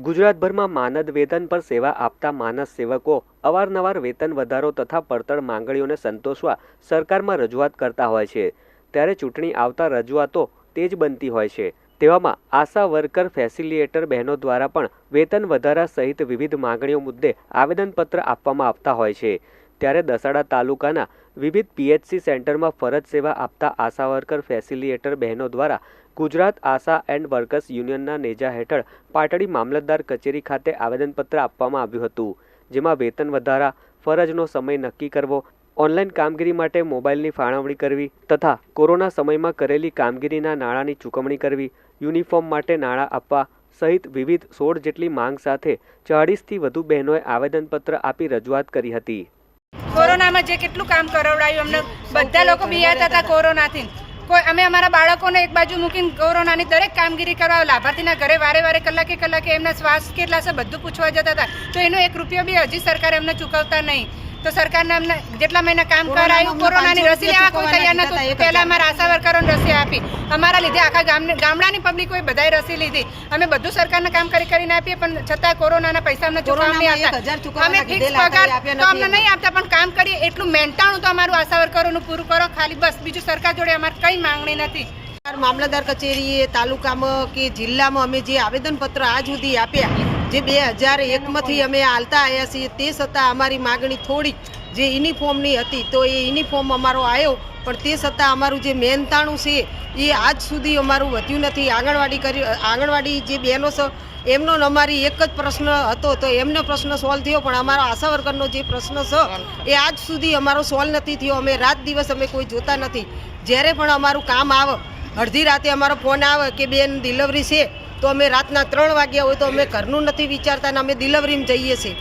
ગુજરાતભરમાં માનદ વેતન પર સેવા આપતા માનસ સેવકો અવારનવાર વેતન વધારો તથા પડતર માંગણીઓને સંતોષવા સરકારમાં રજૂઆત કરતા હોય છે. ત્યારે ચૂંટણી આવતા રજૂઆતો તેજ બનતી હોય છે. તેવામાં આશા વર્કર, ફેસિલિએટર બહેનો દ્વારા પણ વેતન વધારા સહિત વિવિધ માંગણીઓ મુદ્દે આવેદનપત્ર આપવામાં આવતા હોય છે. ત્યારે દસાડા તાલુકાના વિવિધ પીએચસી સેન્ટરમાં ફરજ સેવા આપતા આશા વર્કર ફેસિલિએટર બહેનો દ્વારા ગુજરાત આશા એન્ડ વર્કર્સ યુનિયનના નેજા હેઠળ પાટડી મામલતદાર કચેરી ખાતે આવેદનપત્ર આપવામાં આવ્યું હતું, જેમાં વેતન વધારા, ફરજનો સમય નક્કી કરવો, ઓનલાઈન કામગીરી માટે મોબાઈલની ફાળવણી કરવી તથા કોરોના સમયમાં કરેલી કામગીરીના નાણાંની ચૂકવણી કરવી, યુનિફોર્મ માટે નાણાં આપવા સહિત વિવિધ સોળ જેટલી માંગ સાથે ચાળીસથી વધુ બહેનોએ આવેદનપત્ર આપી રજૂઆત કરી હતી. કોરોનામાં જે કેટલું કામ કરાવડાયું, અમને બધા લોકો બિયાતા હતા કોરોનાથી. કોઈ, અમે અમારા બાળકોને એક બાજુ મૂકીને કોરોનાની દરેક કામગીરી કરવા લાભાર્થીના ઘરે વારે વારે, કલાકે કલાકે એમના શ્વાસ કેટલા છે બધું પૂછવા જતા હતા. તો એનો એક રૂપિયો બી હજી સરકાર એમને ચૂકવતા નહીં. તો સરકારના જેટલા મહિના કામ કરાયું કોરોનાની રસી લેવા કોઈ તૈયાર નતું પહેલા અમારા આશા વર્કરોને રસી આપી. અમારા લીધે આખા ગામને ગામડાની પબ્લિકોએ બધાએ રસી લીધી. અમે બધું સરકારના કામ કરી કરીને આપીએ પણ છતાં કોરોનાના પૈસા અમને ચૂકવવા નહીં અમે ફિક્સ પગાર તો અમને નહીં આપતા પણ કામ કરીએ એટલું મેન્ટાણું તો અમારું આશા વર્કરોનું પૂરું કરો. ખાલી બસ બીજું સરકાર જોડે અમારે કંઈ માંગણી નથી. મામલતદાર કચેરીએ, તાલુકામાં કે જિલ્લામાં અમે જે આવેદનપત્ર આજ સુધી આપ્યા, જે બે હજાર એકમાંથી અમે હાલતા આવ્યા છીએ, તે છતાં અમારી માગણી થોડી જે યુનિફોર્મની હતી, તો એ યુનિફોર્મ અમારો આવ્યો પણ તે છતાં અમારું જે મહેનતાણું છે, એ આજ સુધી અમારું વધ્યું નથી. આંગણવાડી કરી, આંગણવાડી જે બહેનો છે એમનો અમારી એક જ પ્રશ્ન હતો, તો એમનો પ્રશ્ન સોલ્વ થયો, પણ અમારો આશા વર્કરનો જે પ્રશ્ન છે એ આજ સુધી અમારો સોલ્વ નથી થયો. અમે રાત દિવસ અમે કોઈ જોતા નથી. જ્યારે પણ અમારું કામ આવે અડધી રાતે અમારો ફોન આવે કે બેન ડિલિવરી છે, તો અમે રાતના ત્રણ વાગ્યા હોય તો અમે ઘરનું નથી વિચારતા અને અમે ડિલિવરીમાં જઈએ છીએ.